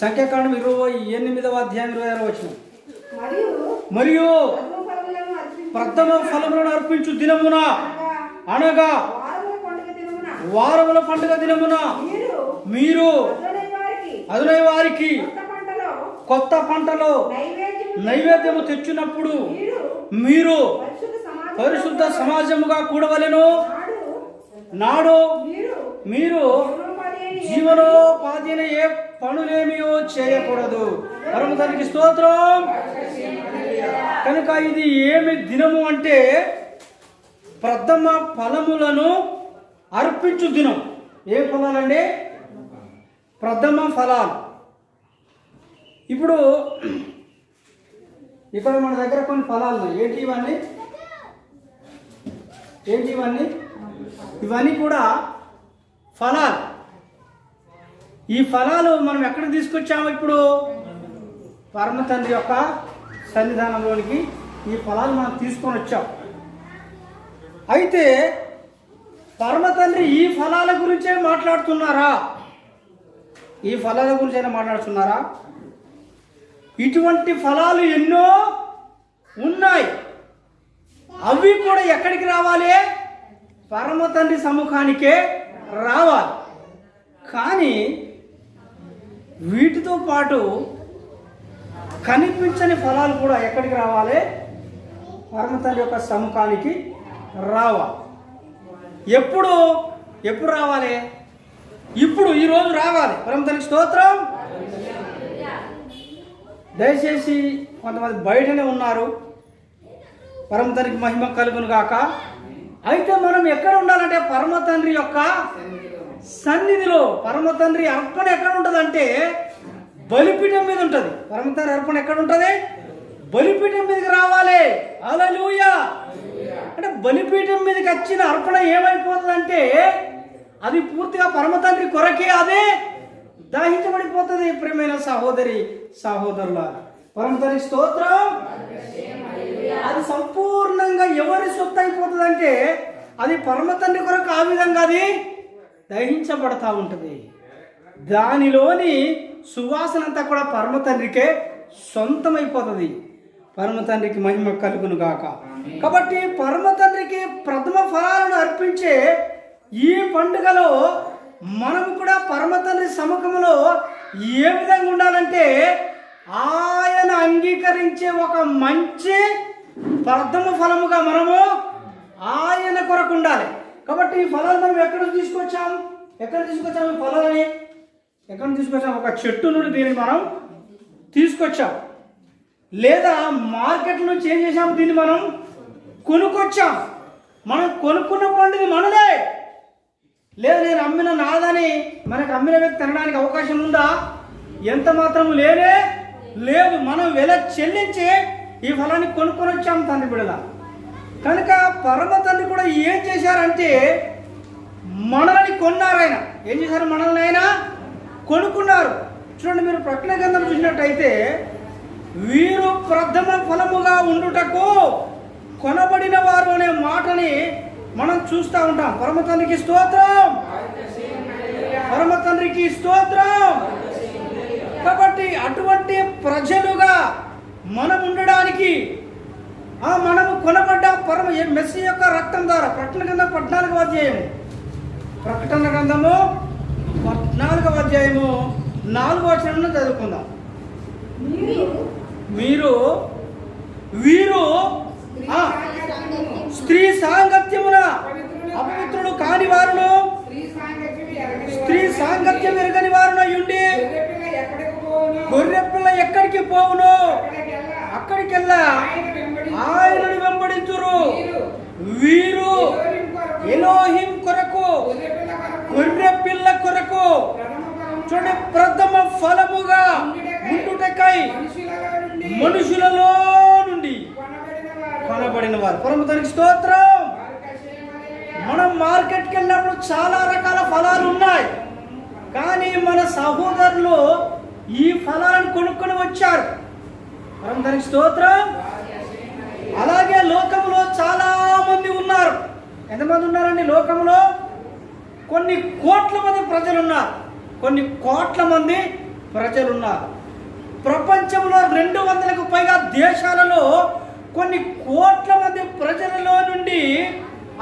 సంఖ్యాకాండం ఇరవై ఎనిమిదవ అధ్యాయం ఇరవై ఆరో వచ్చిన మరియు ప్రథమ ఫలములను అర్పించు దినమున అనగా వారముల పండుగ దినమున మీరు అదునై వారికి కొత్త పంటలో నైవేద్యము తెచ్చినప్పుడు మీరు పరిశుద్ధ సమాజం పరిశుద్ధ సమాజముగా కూడవలెను. నాడు మీరు జీవనోపాధిని ఏ పనులేమియో చేయకూడదు. పరమ స్తోత్రం. కనుక ఇది ఏమి దినము అంటే ప్రథమ ఫలములను అర్పించు దినం. ఏ ఫలాలండి? ప్రథమ ఫలాలు. ఇప్పుడు ఇక్కడ మన దగ్గర కొన్ని ఫలాలు ఉన్నాయి. ఏంటి ఇవన్నీ? ఏంటి ఇవన్నీ? ఇవన్నీ కూడా ఫలాలు. ఈ ఫలాలు మనం ఎక్కడ తీసుకొచ్చాము ఇప్పుడు? పరమ తండ్రి యొక్క సన్నిధానంలోనికి ఈ ఫలాలు మనం తీసుకొని వచ్చాం. అయితే పరమ తండ్రి ఈ ఫలాల గురించే మాట్లాడుతున్నారా? ఈ ఫలాల గురించైనా మాట్లాడుతున్నారా? ఇటువంటి ఫలాలు ఎన్నో ఉన్నాయి. అవి కూడా ఎక్కడికి రావాలి? పరమ తండ్రి సముఖానికే రావాలి. కానీ వీటితో పాటు కనిపించని ఫలాలు కూడా ఎక్కడికి రావాలి? పరమతండ్రి యొక్క సముఖానికి రావాలి. ఎప్పుడు? ఎప్పుడు రావాలి? ఇప్పుడు ఈరోజు రావాలి. పరమతండ్రి స్తోత్రం. దయచేసి కొంతమంది బయటనే ఉన్నారు. పరమతండ్రికి మహిమ కలుగును గాక. అయితే మనం ఎక్కడ ఉండాలంటే పరమ తండ్రి యొక్క సన్నిధిలో పరమ తండ్రి అర్పణ ఎక్కడ ఉంటుందంటే బలిపీఠం మీద ఉంటుంది. పరమ తండ్రి అర్పణ ఎక్కడ ఉంటుంది? బలిపీఠం మీదకి రావాలి. అలలుయా అంటే బలిపీఠం మీదకి వచ్చిన అర్పణ ఏమైపోతుందంటే అది పూర్తిగా పరమ తండ్రి కొరకే అదే దహించబడిపోతుంది ప్రియమైన సహోదరి సహోదరుల పరమ తండ్రి స్తోత్రం. అది సంపూర్ణంగా ఎవరి సొత్తు అయిపోతుంది అంటే అది పరమ తండ్రి కొరకు ఆ విధంగా అది దహించబడతా ఉంటుంది. దానిలోని సువాసన అంతా కూడా పరమ తండ్రికే సొంతమైపోతుంది. పరమ తండ్రికి మహిమ కలుగును గాక. కాబట్టి పరమ తండ్రికి ప్రథమ ఫలాలను అర్పించే ఈ పండుగలో మనము కూడా పరమ తండ్రి సముఖంలో ఏ విధంగా ఉండాలంటే ఆయన అంగీకరించే ఒక మంచి ప్రథమ ఫలముగా మనము ఆయన కొరకు ఉండాలి. కాబట్టి ఈ ఫలాలు మనం ఎక్కడ తీసుకొచ్చాం ఎక్కడ తీసుకొచ్చాం ఈ ఫలాలని? ఎక్కడ తీసుకొచ్చాం ఒక చెట్టు నుండి దీన్ని మనం తీసుకొచ్చాం. లేదా మార్కెట్ నుంచి ఏం చేసాం దీన్ని మనం? కొనుక్కొచ్చాం. మనం కొనుక్కున్న పండుగ మనదే. లేదు నేను అమ్మిన నాదని మనకు అమ్మిన వ్యక్తి తినడానికి అవకాశం ఉందా? ఎంత మాత్రం లేనే లేదు. మనం వెల చెల్లించి ఈ ఫలాన్ని కొనుక్కొని వచ్చాం తండ్రి బిడల కనుక పరమ తండ్రి కూడా ఏం చేశారంటే మనల్ని కొన్నారాయన. ఏం చేశారు మనల్ని ఆయన? కొనుక్కున్నారు. చూడండి మీరు ప్రకటన గ్రంథం చూసినట్టయితే వీరు ప్రథమ ఫలముగా ఉండుటకు కొనబడిన వారు అనే మాటని మనం చూస్తూ ఉంటాం. పరమ తండ్రికి స్తోత్రం. పరమ తండ్రికి స్తోత్రం. కాబట్టి అటువంటి ప్రజలుగా మనం ఉండడానికి మనము కొనబడ్డ పరమ మెస్సి యొక్క రక్తం ద్వారా ప్రకటన గ్రంథం పద్నాలుగవ అధ్యాయము. ప్రకటన గ్రంథము పద్నాలుగవ అధ్యాయము నాలుగవ వచనం చదువుకుందాం. మీరు వీరు స్త్రీ సాంగత్యమున అపవిత్రుడు కాని వారును స్త్రీ సాంగత్యం ఎరగని వారును గొర్రె పిల్ల ఎక్కడికి పోవును? అక్కడికెల్లా ఆయనను వెంబడించురు. వీరు ఎలోహిం కొరకు గొర్రె పిల్ల కొరకు చూడండి ప్రథమ ఫలముగా ఉండుటకై మనుషులలో నుండి కొనబడిన వారు వారు పరమతానికి స్తోత్రం. మనం మార్కెట్కి వెళ్ళినప్పుడు చాలా రకాల ఫలాలు ఉన్నాయి. కానీ మన సహోదరులు ఈ ఫలాలను కొనుక్కొని వచ్చారు. పరమతానికి స్తోత్రం. అలాగే లోకంలో చాలా మంది ఉన్నారు. ఎంతమంది ఉన్నారండి లోకంలో కొన్ని కోట్ల మంది ప్రజలు ఉన్నారు కొన్ని కోట్ల మంది ప్రజలున్నారు. ప్రపంచంలో రెండు వందలకు పైగా దేశాలలో కొన్ని కోట్ల మంది ప్రజలలో నుండి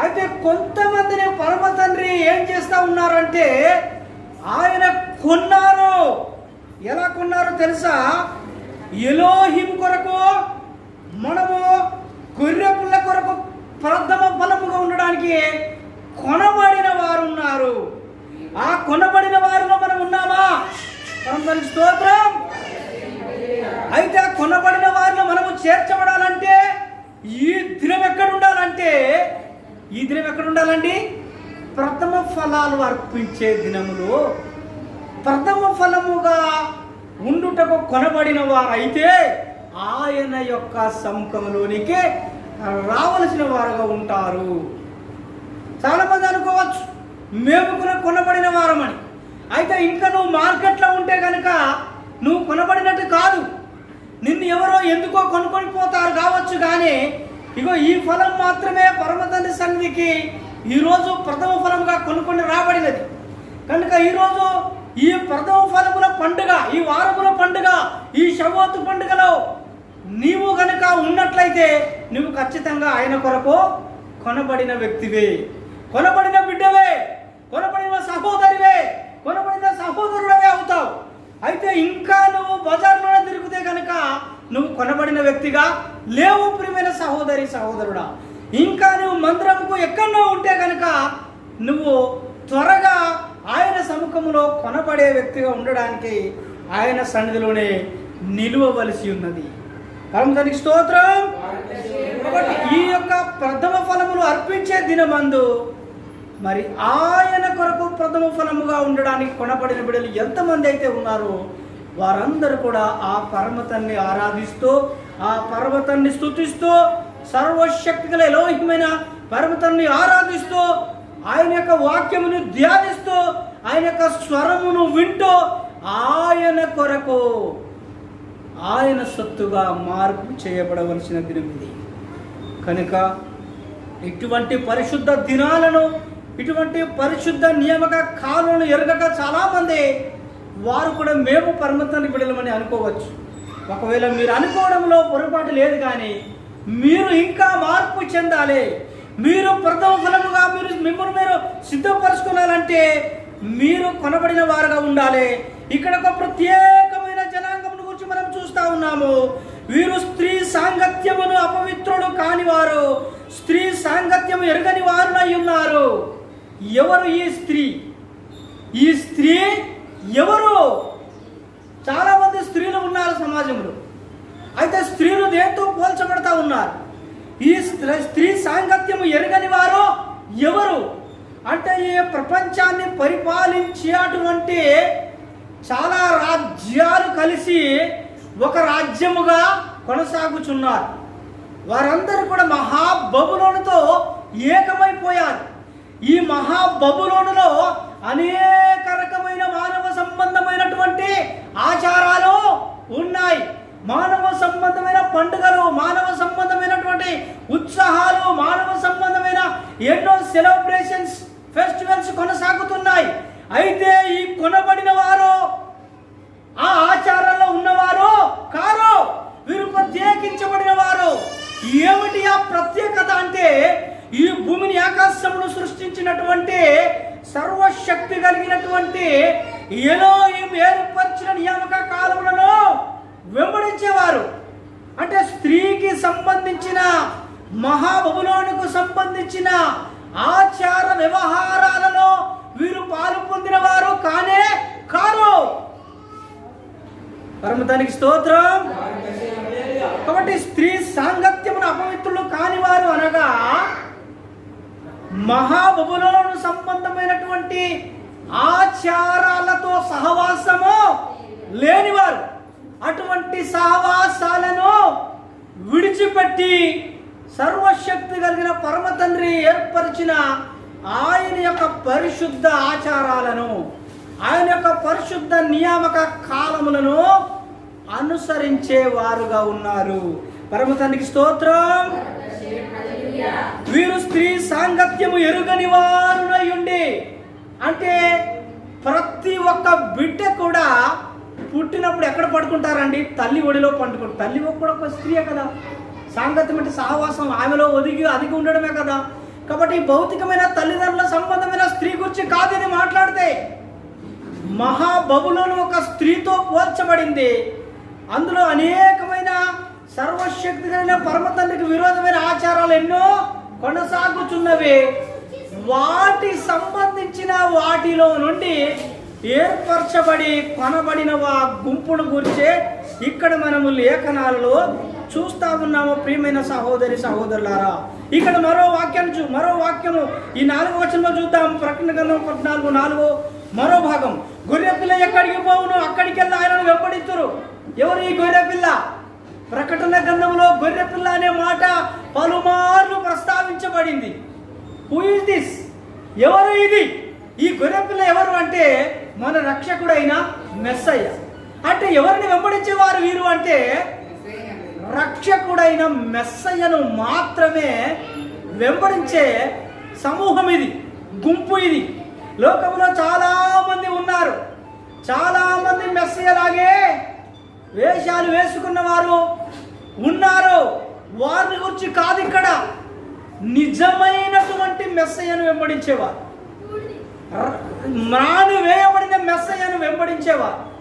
అయితే కొంతమందిని పరమ తండ్రి ఏం చేస్తా ఉన్నారంటే ఆయన కొన్నారు. ఎలా కొన్నారో తెలుసా? ఎలోహిం కొరకు మనము గొర్రెపుల్ల కొరకు ప్రథమ ఫలముగా ఉండడానికి కొనబడిన వారు ఉన్నారు. ఆ కొనబడిన వారిలో మనం ఉన్నామా? మనం స్తోత్రం. అయితే ఆ కొనబడిన వారిలో మనము చేర్చబడాలంటే ఈ దినం ఎక్కడ ఉండాలంటే ఈ దినం ఎక్కడ ఉండాలండి? ప్రథమ ఫలాలు అర్పించే దినములో. ప్రథమ ఫలము కొనుటకు కొనబడిన వారైతే ఆయన యొక్క సముఖంలోనికి రావలసిన వారుగా ఉంటారు. చాలా మంది అనుకోవచ్చు మేము కూడా కొనబడిన వారమని. అయితే ఇంకా నువ్వు మార్కెట్లో ఉంటే కనుక నువ్వు కొనబడినట్టు కాదు. నిన్ను ఎవరో ఎందుకో కొనుక్కొని పోతారు కావచ్చు కానీ ఇగో ఈ ఫలం మాత్రమే పరమతండ్రి సన్నిధికి ఈరోజు ప్రథమ ఫలంగా కొనుక్కొని రాబడినది. కనుక ఈరోజు ఈ ప్రథమ ఫలముల పండుగ ఈ వారముల పండుగ ఈ శవోత్తు పండుగలో నీవు గనుక ఉన్నట్లయితే నువ్వు ఖచ్చితంగా ఆయన కొరకు కొనబడిన వ్యక్తివే. కొనబడిన బిడ్డవే కొనబడిన సహోదరివే కొనబడిన సహోదరుడవే అవుతావు. అయితే ఇంకా నువ్వు బజార్లోనే తిరిగితే కనుక నువ్వు కొనబడిన వ్యక్తిగా లేవు ప్రియమైన సహోదరి సహోదరుడా. ఇంకా నువ్వు మందిరంకు ఎక్కడో ఉంటే కనుక నువ్వు త్వరగా ఆయన సముఖంలో కొనబడే వ్యక్తిగా ఉండడానికి ఆయన సన్నిధిలోనే నిలువవలసి ఉన్నది. పరమదానికి స్తోత్రం. కాబట్టి ఈ యొక్క ప్రథమ ఫలములు అర్పించే దినమందు మరి ఆయన కొరకు ప్రథమ ఫలముగా ఉండడానికి కొనబడిన బిడ్డలు ఎంతమంది అయితే ఉన్నారో వారందరూ కూడా ఆ పరమతన్ని ఆరాధిస్తూ ఆ పర్వతాన్ని స్తుతిస్తూ సర్వశక్తి గల ఎలోహికమైన పర్వతాన్ని ఆరాధిస్తూ ఆయన యొక్క వాక్యమును ధ్యానిస్తూ ఆయన యొక్క స్వరమును వింటూ ఆయన కొరకు ఆయన సొత్తుగా మార్పు చేయబడవలసిన దినం ఇది. కనుక ఇటువంటి పరిశుద్ధ దినాలను ఇటువంటి పరిశుద్ధ నియామక కాలను ఎరగక చాలామంది వారు కూడా మేము పరమతాన్ని విడలమని అనుకోవచ్చు. ఒకవేళ మీరు అనుకోవడంలో పొరపాటు లేదు కానీ మీరు ఇంకా మార్పు చెందాలి. మీరు ప్రథమ ఫలముగా మీరు మిమ్మల్ని మీరు సిద్ధపరచుకోవాలంటే మీరు కొనబడిన వారుగా ఉండాలి. ఇక్కడ ఒక ప్రత్యేకమైన జనాంగమును గురించి మనం చూస్తా ఉన్నాము. వీరు స్త్రీ సాంగత్యమును అపవిత్రుడు కానివారు స్త్రీ సాంగత్యము ఎరగని వారునై ఉన్నారు. ఎవరు ఈ స్త్రీ? ఈ స్త్రీ ఎవరు? చాలా మంది స్త్రీలు ఉన్నారు సమాజంలో. అయితే స్త్రీలు దేంతో పోల్చబడతా ఉన్నారు? ఈ స్త్రీ- స్త్రీ సాంగత్యము ఎరగని వారు ఎవరు? అంటే ఈ ప్రపంచాన్ని పరిపాలించే అటువంటి చాలా రాజ్యాలు కలిసి ఒక రాజ్యముగా కొనసాగుచున్నారు. వారందరూ కూడా మహాబబులోనుతో ఏకమైపోయారు. ఈ మహాబబులోనులో అనేక రకమైన మానవ సంబంధమైనటువంటి ఆచారాలు ఉన్నాయి మానవ సంబంధమైన పండుగలు మానవ సంబంధమైనటువంటి ఉత్సాహాలు మానవ సంబంధమైన ఎన్నో సెలబ్రేషన్స్ ఫెస్టివల్స్ కొనసాగుతున్నాయి. అయితే ఈ కొనబడిన వారు ఆ ఆచారంలో ఉన్నవారు కారు వీరు ప్రత్యేకించబడిన వారు ఏమిటి ఆ ప్రత్యేకత అంటే ఈ భూమిని ఆకాశంలో సృష్టించినటువంటి సర్వశక్తి కలిగినటువంటి ఎలోయిం ఏర్పరిచిన నియామక కాలములను వెంబడించేవారు. అంటే స్త్రీకి సంబంధించిన మహాబబులోనికి సంబంధించిన ఆచార వ్యవహారాలలో వీరు పాలు పొందిన వారు కానే కారు. పరమతానికి స్తోత్రం. కాబట్టి స్త్రీ సాంగత్యమున అపవిత్రులు కానివారు అనగా మహాబబులోను సంబంధమైనటువంటి ఆచారాలతో సహవాసము లేనివారు. అటువంటి సహవాసాలను విడిచిపెట్టి సర్వశక్తి కలిగిన పరమ తండ్రి ఏర్పరిచిన ఆయన యొక్క పరిశుద్ధ ఆచారాలను ఆయన యొక్క పరిశుద్ధ నియామక కాలములను అనుసరించే వారుగా ఉన్నారు. పరమ తండ్రికి స్తోత్రం. వీరు స్త్రీ సాంగత్యము ఎరుగని వారునై ఉండి అంటే ప్రతి ఒక్క బిడ్డ కూడా పుట్టినప్పుడు ఎక్కడ పడుకుంటారండి? తల్లి ఒడిలో పండుకుంటారు తల్లి కూడా ఒక స్త్రీయే కదా. సాంగత్యం అంటే సహవాసం ఆమెలో ఒదిగి అదిగి ఉండడమే కదా. కాబట్టి భౌతికమైన తల్లిదండ్రుల సంబంధమైన స్త్రీ గురించి కాదు ఇది మాట్లాడితే మహాబబులోని ఒక స్త్రీతో పోల్చబడింది. అందులో అనేకమైన సర్వశక్తి కలిగిన పరమ తండ్రికి విరోధమైన ఆచారాలు ఎన్నో కొనసాగుచున్నవి వాటి సంబంధించిన వాటిలో నుండి ఏర్పరచబడి కొనబడిన ఆ గుంపును గురించే ఇక్కడ మనము లేఖనాలలో చూస్తా ఉన్నాము ప్రియమైన సహోదరి సహోదరులారా. ఇక్కడ మరో వాక్యం చూ మరో వాక్యము ఈ నాలుగో వచనంలో చూద్దాం. ప్రకటన గ్రంథం పద్నాలుగు నాలుగో మరో భాగం. గొర్రె పిల్ల ఎక్కడికి పోవును? అక్కడికి వెళ్ళి ఆయనను వెంబడిస్తురు ఎవరు ఈ గొర్రె పిల్ల? ప్రకటన గ్రంథంలో గొర్రె పిల్ల అనే మాట పలుమార్లు ప్రస్తావించబడింది. హూ ఇస్ దిస్ ఎవరు ఇది? ఈ గొర్రె పిల్ల ఎవరు అంటే మన రక్షకుడైన మెస్సయ్య. అంటే ఎవరిని వెంబడించేవారు వీరు అంటే రక్షకుడైన మెస్సయ్యను మాత్రమే వెంబడించే సమూహం ఇది గుంపు ఇది. లోకంలో చాలా మంది ఉన్నారు. చాలా మంది మెస్సయ్యలాగే వేషాలు వేసుకున్న వారు ఉన్నారు. వారిని గురించి కాదు ఇక్కడ. నిజమైనటువంటి మెస్సయ్యను వెంబడించేవారు. మ్రాను వేయబడిన మెస్సయ్యను వెంబడించేవారు.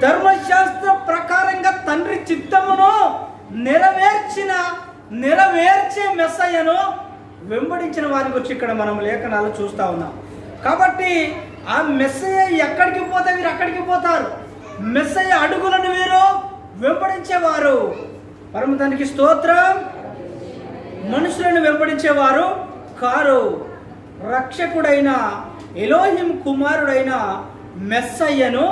ధర్మశాస్త్ర ప్రకారంగా తండ్రి చిత్తమును నెరవేర్చిన నెరవేర్చే మెస్సయ్యను వెంబడించిన వారి గురించి ఇక్కడ మనం లేఖనాలు చూస్తా ఉన్నాం. కాబట్టి ఆ మెస్సయ్య ఎక్కడికి పోతే వీరు అక్కడికి పోతారు. మెస్సయ్య అడుగులను వీరు వెంబడించేవారు. పరమ తండ్రికి స్తోత్రం. మనుషులను వెంబడించేవారు కారు. రక్షకుడైన ఎలోహిం కుమారుడైన మెస్సయ్యను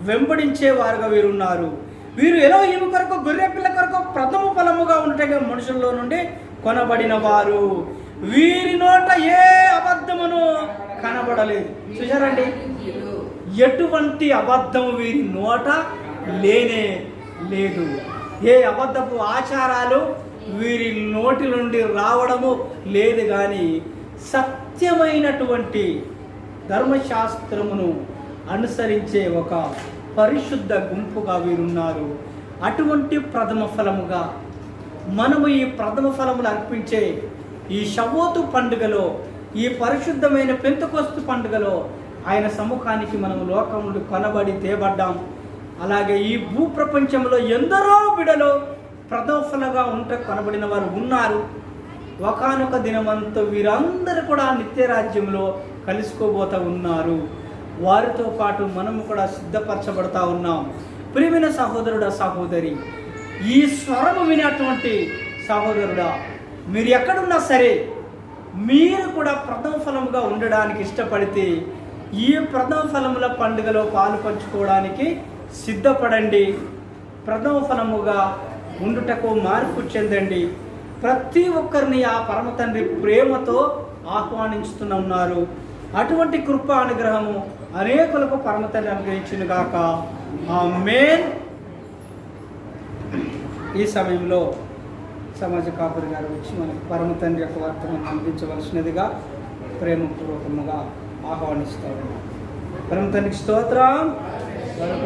వెంబడించేవారుగా వీరున్నారు. వీరు ఎలోహిం కొరకు గొర్రె పిల్ల కొరకు ప్రథమ ఫలముగా ఉండటంగా మనుషుల్లో నుండి కొనబడిన వారు. వీరి నోట ఏ అబద్ధమును కనబడలేదు. చూసారండి ఎటువంటి అబద్ధం వీరి నోట లేనే లేదు. ఏ అబద్ధపు ఆచారాలు వీరి నోటి నుండి రావడము లేదు కానీ సత్ సత్యమైనటువంటి ధర్మశాస్త్రమును అనుసరించే ఒక పరిశుద్ధ గుంపుగా వీరున్నారు. అటువంటి ప్రథమ ఫలముగా మనము ఈ ప్రథమ ఫలములు అర్పించే ఈ షవోతు పండుగలో ఈ పరిశుద్ధమైన పెంతకొస్తు పండుగలో ఆయన సముఖానికి మనం లోకములు కొనబడి తేబడ్డాం. అలాగే ఈ భూ ప్రపంచంలో ఎందరో బిడలో ప్రథమ ఫలగా ఉంట కొనబడిన వారు ఉన్నారు. ఒకనొక దినమంతా వీరందరూ కూడా నిత్య రాజ్యంలో కలుసుకోబోతా ఉన్నారు. వారితో పాటు మనము కూడా సిద్ధపరచబడతా ఉన్నాం. ప్రియమైన సహోదరుడా సహోదరి ఈ స్వరము వినటువంటి సహోదరుడా మీరు ఎక్కడున్నా సరే మీరు కూడా ప్రథమ ఫలముగా ఉండడానికి ఇష్టపడితే ఈ ప్రథమ ఫలముల పండుగలో పాలు పంచుకోవడానికి సిద్ధపడండి. ప్రథమ ఫలముగా ఉండుటకు మార్పు చెందండి. ప్రతి ఒక్కరిని ఆ పరమ తండ్రి ప్రేమతో ఆహ్వానించుతున్న ఉన్నారు. అటువంటి కృప అనుగ్రహము అనేకులకు పరమ తండ్రి అనుగ్రహించిన గాక. ఆ మేన్ ఈ సమయంలో సమాజ కాపురి గారు వచ్చి మనకు పరమ తండ్రి యొక్క వార్తను అందించవలసినదిగా ప్రేమపూర్వకముగా ఆహ్వానిస్తారు పరమ తండ్రికి స్తోత్రం. మరొక